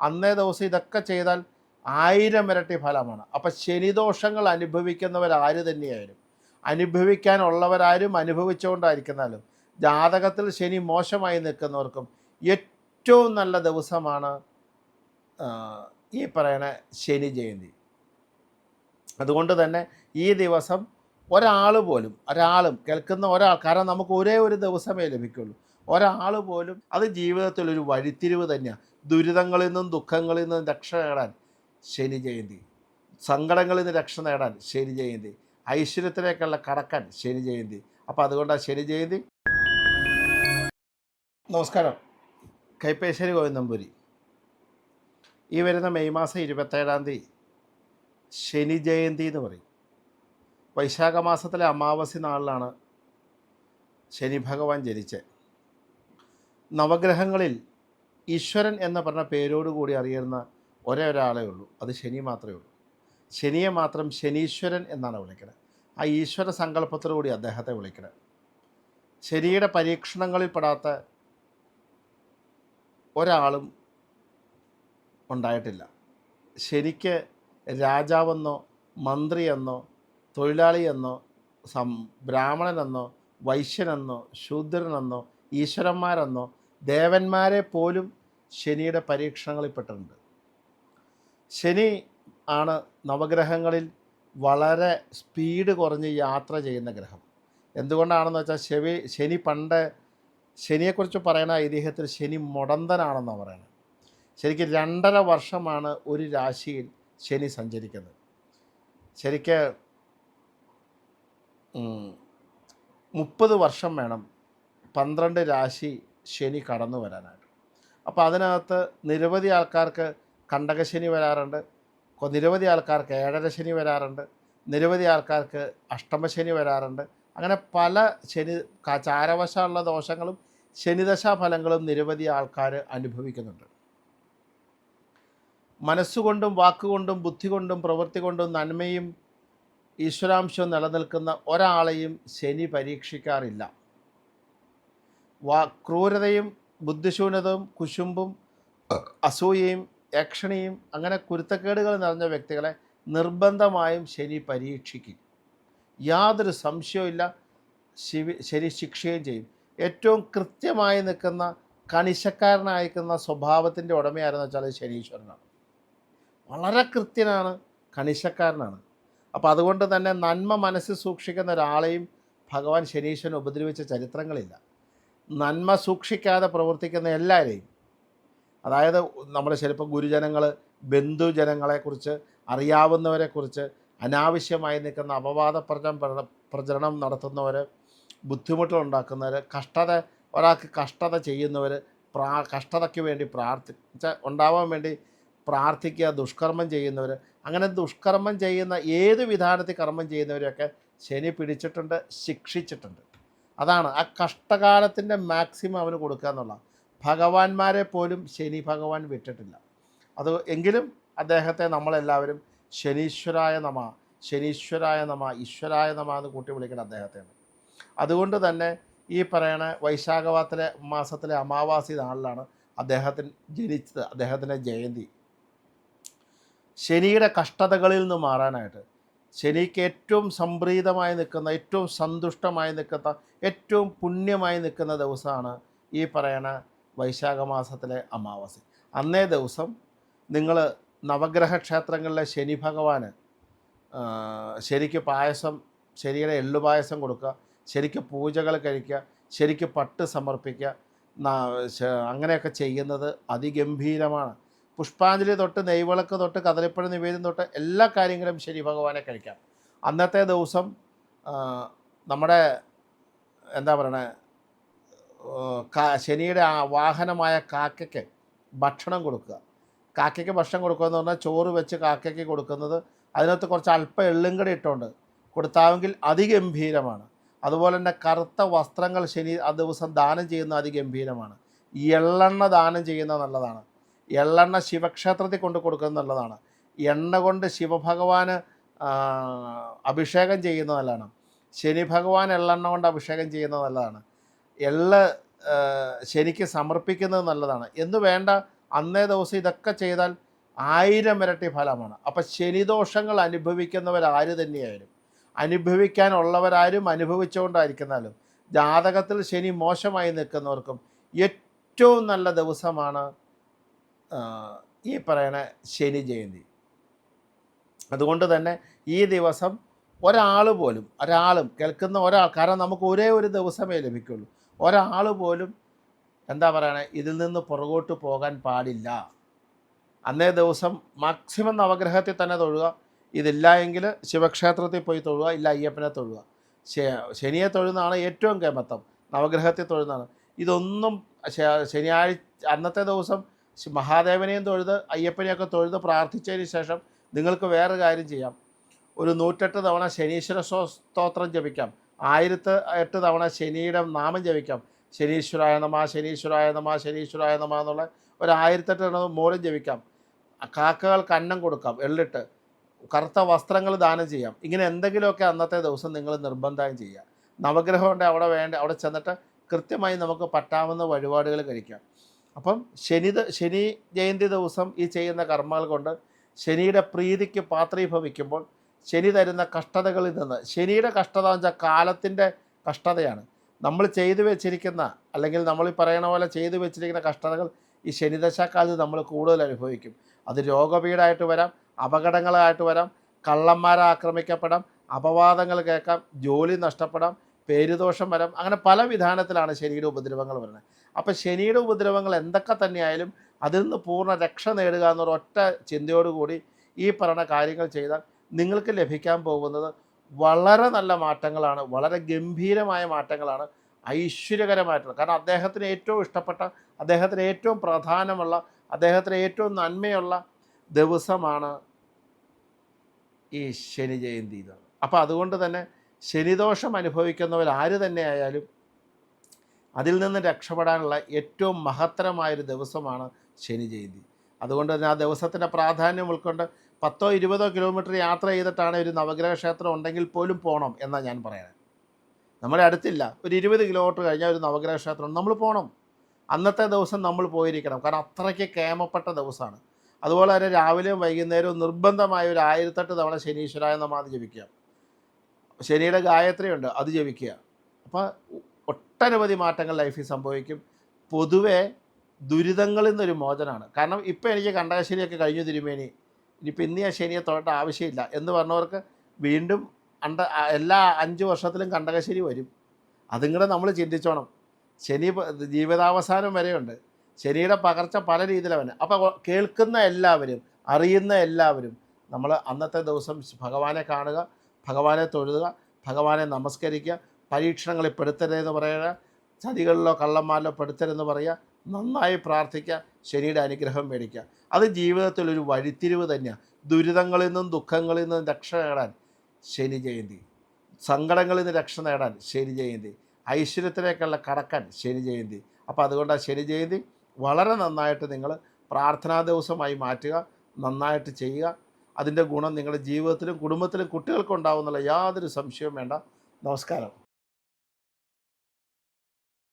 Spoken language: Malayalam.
അന്നേ ദിവസം ഇതൊക്കെ ചെയ്താൽ ആയിരം ഇരട്ടി ഫലമാണ്. അപ്പം ശനിദോഷങ്ങൾ അനുഭവിക്കുന്നവരാര് തന്നെയായാലും അനുഭവിക്കാനുള്ളവരാരും അനുഭവിച്ചുകൊണ്ടായിരിക്കുന്നാലും ജാതകത്തിൽ ശനി മോശമായി നിൽക്കുന്നവർക്കും ഏറ്റവും നല്ല ദിവസമാണ് ഈ പറയണ ശനി ജയന്തി. അതുകൊണ്ട് തന്നെ ഈ ദിവസം ഒരാൾ പോലും ഒരാളും കേൾക്കുന്ന ഒരാൾ കാരണം നമുക്ക് ഒരേ ഒരു ദിവസമേ ലഭിക്കുള്ളൂ. ഒരാൾ പോലും അത് ജീവിതത്തിൽ ഒരു വഴിത്തിരിവ് തന്നെയാണ് ദുരിതങ്ങളിൽ നിന്നും ദുഃഖങ്ങളിൽ നിന്നും രക്ഷ നേടാൻ ശനി ജയന്തി. സങ്കടങ്ങളിൽ നിന്ന് രക്ഷ നേടാൻ ശനി ജയന്തി. ഐശ്വര്യത്തിലേക്കുള്ള കടക്കാൻ ശനി ജയന്തി. അപ്പോൾ അതുകൊണ്ടാണ് ശനി ജയന്തി. നമസ്കാരം. കൈപ്പേശ്ശേരി ഗോവിന്ദമ്പുരി ഈ വരുന്ന മെയ് മാസം ഇരുപത്തേഴാം തീയതി ശനി ജയന്തി എന്ന് പറയും. വൈശാഖ മാസത്തിലെ അമാവാസി നാളിലാണ് ശനി ഭഗവാൻ ജനിച്ചത്. നവഗ്രഹങ്ങളിൽ ഈശ്വരൻ എന്ന പറഞ്ഞ പേരോടുകൂടി അറിയുന്ന ഒരേ ഒരാളേ ഉള്ളൂ. അത് ശനി മാത്രമേ ഉള്ളൂ. ശനിയെ മാത്രം ശനീശ്വരൻ എന്നാണ് വിളിക്കുന്നത്. ആ ഈശ്വര സങ്കല്പത്തോടുകൂടി അദ്ദേഹത്തെ വിളിക്കുന്നത്. ശനിയുടെ പരീക്ഷണങ്ങളിൽ പെടാത്ത ഒരാളും ഉണ്ടായിട്ടില്ല. ശനിക്ക് രാജാവെന്നോ മന്ത്രിയെന്നോ തൊഴിലാളിയെന്നോ സം ബ്രാഹ്മണനെന്നോ വൈശ്യനെന്നോ ശൂദ്രനെന്നോ ഈശ്വരന്മാരെന്നോ ദേവന്മാരെ പോലും ശനിയുടെ പരീക്ഷണങ്ങളിൽ പെട്ടിട്ടുണ്ട്. ശനി ആണ് നവഗ്രഹങ്ങളിൽ വളരെ സ്പീഡ് കുറഞ്ഞ് യാത്ര ചെയ്യുന്ന ഗ്രഹം. എന്തുകൊണ്ടാണെന്ന് വെച്ചാൽ ശവി ശനി പണ്ട് ശനിയെക്കുറിച്ച് പറയുന്ന ഐതിഹ്യത്തിൽ ശനി മുടന്തനാണെന്നാണ് പറയുന്നത്. ശരിക്കും രണ്ടര വർഷമാണ് ഒരു രാശിയിൽ ശനി സഞ്ചരിക്കുന്നത്. ശരിക്ക് മുപ്പത് വർഷം വേണം പന്ത്രണ്ട് രാശി ശനി കടന്നു വരാനായിട്ട്. അപ്പോൾ അതിനകത്ത് നിരവധി ആൾക്കാർക്ക് കണ്ടകശനി വരാറുണ്ട് നിരവധി ആൾക്കാർക്ക് ഏഴര ശനി വരാറുണ്ട് നിരവധി ആൾക്കാർക്ക് അഷ്ടമശനി വരാറുണ്ട്. അങ്ങനെ പല ശനി ചാരവശമുള്ള ദോഷങ്ങളും ശനിദശാ ഫലങ്ങളും നിരവധി ആൾക്കാർ അനുഭവിക്കുന്നുണ്ട്. മനസ്സുകൊണ്ടും വാക്കുകൊണ്ടും ബുദ്ധി കൊണ്ടും പ്രവൃത്തി കൊണ്ടും നന്മയും ഈശ്വരാംശവും നിലനിൽക്കുന്ന ഒരാളെയും ശനി പരീക്ഷിക്കാറില്ല. വാ ക്രൂരതയും ബുദ്ധിശൂന്യതയും കുശുമ്പും അസൂയയും യക്ഷണിയും അങ്ങനെ കുരുത്തക്കേടുകൾ നിറഞ്ഞ വ്യക്തികളെ നിർബന്ധമായും ശനി പരീക്ഷിക്കും. യാതൊരു സംശയവുമില്ല ശിവി ശനി ശിക്ഷയും ചെയ്യും. ഏറ്റവും കൃത്യമായി നിൽക്കുന്ന കണിശക്കാരനായിരിക്കുന്ന സ്വഭാവത്തിന്റെ ഉടമയാരെന്ന് വെച്ചാൽ ശനീശ്വരനാണ്. വളരെ കൃത്യനാണ് കണിശക്കാരനാണ്. അപ്പോൾ അതുകൊണ്ട് തന്നെ നന്മ മനസ്സിൽ സൂക്ഷിക്കുന്ന ഒരാളെയും ഭഗവാൻ ശനീശ്വരൻ ഉപദ്രവിച്ച ചരിത്രങ്ങളില്ല. നന്മ സൂക്ഷിക്കാതെ പ്രവർത്തിക്കുന്ന എല്ലാവരെയും അതായത് നമ്മൾ ചിലപ്പോൾ ഗുരുജനങ്ങൾ ബന്ധുജനങ്ങളെക്കുറിച്ച് അറിയാവുന്നവരെക്കുറിച്ച് അനാവശ്യമായി നിൽക്കുന്ന അപവാദ പ്രചരണം പ്രചരണം നടത്തുന്നവർ ബുദ്ധിമുട്ടുണ്ടാക്കുന്നവർ കഷ്ടത ഒരാൾക്ക് കഷ്ടത ചെയ്യുന്നവർ പ്രാ കഷ്ടതയ്ക്ക് വേണ്ടി പ്രാർത്ഥിച്ച ഉണ്ടാവാൻ വേണ്ടി പ്രാർത്ഥിക്കുക ദുഷ്കർമ്മം ചെയ്യുന്നവർ അങ്ങനെ ദുഷ്കർമ്മം ചെയ്യുന്ന ഏത് വിധാനത്തിൽ കർമ്മം ചെയ്യുന്നവരെയൊക്കെ ശനി പിടിച്ചിട്ടുണ്ട് ശിക്ഷിച്ചിട്ടുണ്ട്. അതാണ് ആ കഷ്ടകാലത്തിന്റെ മാക്സിമം അവന് കൊടുക്കുക എന്നുള്ള ഭഗവാന്മാരെ പോലും ശനി ഭഗവാൻ വിട്ടിട്ടില്ല. അത് എങ്കിലും അദ്ദേഹത്തെ നമ്മളെല്ലാവരും ശനീശ്വരായ നമ ശനീശ്വരായ നമ ഈശ്വരായ നമ എന്ന് കൂട്ടി വിളിക്കണം അദ്ദേഹത്തെയാണ്. അതുകൊണ്ട് തന്നെ ഈ പറയണ വൈശാഖവാത്തിലെ മാസത്തിലെ അമാവാസി നാളിലാണ് അദ്ദേഹത്തിന് ജനിച്ചത് അദ്ദേഹത്തിന്റെ ജയന്തി. ശനിയുടെ കഷ്ടതകളിൽ നിന്ന് മാറാനായിട്ട് ശനിക്ക് ഏറ്റവും സംപ്രീതമായി നിൽക്കുന്ന ഏറ്റവും സന്തുഷ്ടമായി നിൽക്കുന്ന ഏറ്റവും പുണ്യമായി നിൽക്കുന്ന ദിവസമാണ് ഈ പറയണ വൈശാഖ മാസത്തിലെ അമാവാസി. അന്നേ ദിവസം നിങ്ങൾ നവഗ്രഹ ക്ഷേത്രങ്ങളിലെ ശനി ഭഗവാന് ശരിക്ക് പായസം ശരിയുടെ എള്ളു പായസം കൊടുക്കുക ശരിക്ക് പൂജകൾ കഴിക്കുക ശരിക്ക് പട്ട് സമർപ്പിക്കുക അങ്ങനെയൊക്കെ ചെയ്യുന്നത് അതിഗംഭീരമാണ്. പുഷ്പാഞ്ജലി തൊട്ട് നെയ്വിളക്ക് തൊട്ട് കദളിപ്പഴ നിവേദ്യം തൊട്ട് എല്ലാ കാര്യങ്ങളും ശരി ഭഗവാനെ കഴിക്കാം. അന്നത്തെ ദിവസം നമ്മുടെ എന്താ പറയണേ ശനിയുടെ ആ വാഹനമായ കാക്കയ്ക്ക് ഭക്ഷണം കൊടുക്കുക. കാക്കയ്ക്ക് ഭക്ഷണം കൊടുക്കുക എന്ന് പറഞ്ഞാൽ ചോറ് വെച്ച് കാക്കയ്ക്ക് കൊടുക്കുന്നത് അതിനകത്ത് കുറച്ച് അല്പം എള്ളും കൂടി ഇട്ടുകൊണ്ട് കൊടുത്താമെങ്കിൽ അതിഗംഭീരമാണ്. അതുപോലെ തന്നെ കറുത്ത വസ്ത്രങ്ങൾ ശനി ആ ദിവസം ദാനം ചെയ്യുന്ന അതിഗംഭീരമാണ്. എള്ളെണ്ണ ദാനം ചെയ്യുന്ന നല്ലതാണ്. എള്ളെണ്ണ ശിവക്ഷേത്രത്തിൽ കൊണ്ട് കൊടുക്കുക എന്നുള്ളതാണ് എണ്ണ കൊണ്ട് ശിവഭഗവാന് അഭിഷേകം ചെയ്യുന്ന നല്ലതാണ്. ശനി ഭഗവാൻ എള്ളെണ്ണ കൊണ്ട് അഭിഷേകം ചെയ്യുന്നത് നല്ലതാണ്. എള്ള് ശനിക്ക് സമർപ്പിക്കുന്നത് നല്ലതാണ്. എന്ന് വേണ്ട അന്നേ ദിവസം ഇതൊക്കെ ചെയ്താൽ ആയിരം ഇരട്ടി ഫലമാണ്. അപ്പം ശനിദോഷങ്ങൾ അനുഭവിക്കുന്നവരാര് തന്നെയായാലും അനുഭവിക്കാനുള്ളവരാരും അനുഭവിച്ചുകൊണ്ടായിരിക്കുന്നാലും ജാതകത്തിൽ ശനി മോശമായി നിൽക്കുന്നവർക്കും ഏറ്റവും നല്ല ദിവസമാണ് ഈ പറയണ ശനി ജയന്തി. അതുകൊണ്ട് തന്നെ ഈ ദിവസം ഒരാൾ പോലും ഒരാളും കേൾക്കുന്ന ഒരാൾ കാരണം നമുക്ക് ഒരേ ഒരു ദിവസമേ ലഭിക്കുള്ളൂ. ഒരാൾ പോലും എന്താ പറയണേ ഇതിൽ നിന്ന് പുറകോട്ട് പോകാൻ പാടില്ല. അന്നേ ദിവസം മാക്സിമം നവഗ്രഹത്തിൽ തന്നെ തൊഴുക. ഇതില്ല എങ്കിൽ ശിവക്ഷേത്രത്തിൽ പോയി തൊഴുക ഇല്ല അയ്യപ്പനെ തൊഴുക. ശനിയെ തൊഴുന്നതാണ് ഏറ്റവും കേമത്തം നവഗ്രഹത്തിൽ തൊഴുന്നതാണ്. ഇതൊന്നും ശനിയാഴ്ച അന്നത്തെ ദിവസം മഹാദേവനെയും തൊഴുത് അയ്യപ്പനെയൊക്കെ തൊഴുത് പ്രാർത്ഥിച്ചതിന് ശേഷം നിങ്ങൾക്ക് വേറെ കാര്യം ചെയ്യാം. ഒരു നൂറ്റെട്ട് തവണ ശനീശ്വര സ്തോത്രം ജപിക്കാം. ആയിരത്ത് എട്ട് തവണ ശനിയുടെ നാമം ജപിക്കാം. ശനീശ്വരായ നമ ശനീശ്വരായ നമ ശനീശ്വരായ നമ എന്നുള്ള ഒരു ആയിരത്തെട്ട് എണ്ണം മൂലം ജപിക്കാം. കാക്കകൾക്ക് അന്നം കൊടുക്കാം എള്ളിട്ട്. കറുത്ത വസ്ത്രങ്ങൾ ദാനം ചെയ്യാം. ഇങ്ങനെ എന്തെങ്കിലുമൊക്കെ അന്നത്തെ ദിവസം നിങ്ങൾ നിർബന്ധമായും ചെയ്യുക. നവഗ്രഹം ഉണ്ട് അവിടെ വേണ്ട അവിടെ ചെന്നിട്ട് കൃത്യമായി നമുക്ക് പറ്റാവുന്ന വഴിപാടുകൾ കഴിക്കാം. അപ്പം ശനി ശനി ജയന്തി ദിവസം ഈ ചെയ്യുന്ന കർമ്മങ്ങൾ കൊണ്ട് ശനിയുടെ പ്രീതിക്ക് പാത്രീഭവിക്കുമ്പോൾ ശനി തരുന്ന കഷ്ടതകളിൽ നിന്ന് ശനിയുടെ കഷ്ടത എന്ന് വെച്ചാൽ കാലത്തിന്റെ കഷ്ടതയാണ്. നമ്മൾ ചെയ്തു വെച്ചിരിക്കുന്ന അല്ലെങ്കിൽ നമ്മൾ ഈ പറയണ പോലെ ചെയ്തു വെച്ചിരിക്കുന്ന കഷ്ടതകൾ ഈ ശനിദശാക്കാലത്ത് നമ്മൾ കൂടുതൽ അനുഭവിക്കും. അത് രോഗപീഠമായിട്ട് വരാം അപകടങ്ങളായിട്ട് വരാം കള്ളന്മാരെ ആക്രമിക്കപ്പെടാം അപവാദങ്ങൾ കേൾക്കാം ജോലി നഷ്ടപ്പെടാം പേരുദോഷം വരാം. അങ്ങനെ പല വിധാനത്തിലാണ് ശനിയുടെ ഉപദ്രവങ്ങൾ വരുന്നത്. അപ്പോൾ ശനിയുടെ ഉപദ്രവങ്ങൾ എന്തൊക്കെ തന്നെയായാലും അതിൽ നിന്ന് പൂർണ രക്ഷ നേടുക എന്നൊരു ഒറ്റ ചിന്തയോടുകൂടി ഈ പറഞ്ഞ കാര്യങ്ങൾ ചെയ്താൽ നിങ്ങൾക്ക് ലഭിക്കാൻ പോകുന്നത് വളരെ നല്ല മാറ്റങ്ങളാണ് വളരെ ഗംഭീരമായ മാറ്റങ്ങളാണ് ഐശ്വര്യകരമായിട്ടുള്ള. കാരണം അദ്ദേഹത്തിന് ഏറ്റവും ഇഷ്ടപ്പെട്ട അദ്ദേഹത്തിന് ഏറ്റവും പ്രധാനമുള്ള അദ്ദേഹത്തിന് ഏറ്റവും നന്മയുള്ള ദിവസമാണ് ഈ ശനി ജയന്തി അപ്പോൾ അതുകൊണ്ട് തന്നെ ശനിദോഷം അനുഭവിക്കുന്നവർ ആര് തന്നെ ആയാലും അതിൽ നിന്ന് രക്ഷപ്പെടാനുള്ള ഏറ്റവും മഹത്തരമായൊരു ദിവസമാണ് ശനി ജയന്തി അതുകൊണ്ട് തന്നെ ആ ദിവസത്തിന്റെ പ്രാധാന്യം ഉൾക്കൊണ്ട് പത്തോ ഇരുപതോ കിലോമീറ്റർ യാത്ര ചെയ്തിട്ടാണ് ഒരു നവഗ്രഹ ക്ഷേത്രം ഉണ്ടെങ്കിൽ പോലും പോകണം എന്നാണ് ഞാൻ പറയുന്നത് നമ്മുടെ അടുത്തില്ല. ഒരു ഇരുപത് കിലോമീറ്റർ കഴിഞ്ഞാൽ ഒരു നവഗ്രഹ ക്ഷേത്രം നമ്മൾ പോകണം അന്നത്തെ ദിവസം നമ്മൾ പോയിരിക്കണം. കാരണം അത്രയ്ക്ക് കേമപ്പെട്ട ദിവസമാണ്. അതുപോലെ തന്നെ രാവിലെയും വൈകുന്നേരവും നിർബന്ധമായ ഒരു ആയിരത്തെട്ട് തവണ ശനീശ്വരായ നമാതി ജപിക്കുക. ശനിയുടെ ഗായത്രിയുണ്ട് അത് ജപിക്കുക അപ്പോൾ ഒട്ടനവധി മാറ്റങ്ങൾ ലൈഫിൽ സംഭവിക്കും. പൊതുവെ ദുരിതങ്ങളിൽ നിന്നൊരു മോചനമാണ്. കാരണം ഇപ്പോൾ എനിക്ക് കണ്ടകശനിയൊക്കെ കഴിഞ്ഞു തിരുമേനി. ഇനിയിപ്പോൾ ഇന്ന് ആ ശനിയെ തൊട്ട ആവശ്യമില്ല എന്ന് പറഞ്ഞവർക്ക് വീണ്ടും അണ്ട എല്ലാ അഞ്ച് വർഷത്തിലും കണ്ടകശനി വരും. അതും കൂടെ നമ്മൾ ചിന്തിച്ചോണം. ശനി ജീവിതാവസാനം വരെയുണ്ട്. ശനിയുടെ പകർച്ച പല രീതിയിലാണ് അപ്പോൾ കേൾക്കുന്ന എല്ലാവരും അറിയുന്ന എല്ലാവരും നമ്മൾ അന്നത്തെ ദിവസം ഭഗവാനെ കാണുക ഭഗവാനെ തൊഴുക ഭഗവാനെ നമസ്കരിക്കുക പരീക്ഷണങ്ങളിൽ പെടുത്തരുതെന്ന് പറയുക ചതികളിലോ കള്ളന്മാരിലോ പെടുത്തരുതെന്ന് പറയുക നന്നായി പ്രാർത്ഥിക്കുക ശനിയുടെ അനുഗ്രഹം മേടിക്കുക. അത് ജീവിതത്തിൽ ഒരു വഴിത്തിരിവ് തന്നെയാണ് ദുരിതങ്ങളിൽ നിന്നും ദുഃഖങ്ങളിൽ നിന്നും രക്ഷ നേടാൻ ശനി ജയന്തി. സങ്കടങ്ങളിൽ നിന്ന് രക്ഷ നേടാൻ ശനി ജയന്തി. ഐശ്വര്യത്തിലേക്കുള്ള കടക്കാൻ ശനി ജയന്തി. അപ്പോൾ അതുകൊണ്ട് ആ ശനി ജയന്തി വളരെ നന്നായിട്ട് നിങ്ങൾ പ്രാർത്ഥനാ ദിവസമായി മാറ്റുക നന്നായിട്ട് ചെയ്യുക അതിന്റെ ഗുണം നിങ്ങളുടെ ജീവിതത്തിലും കുടുംബത്തിലും കുട്ടികൾക്കും ഉണ്ടാവുന്നുള്ള യാതൊരു സംശയവും വേണ്ട. നമസ്കാരം.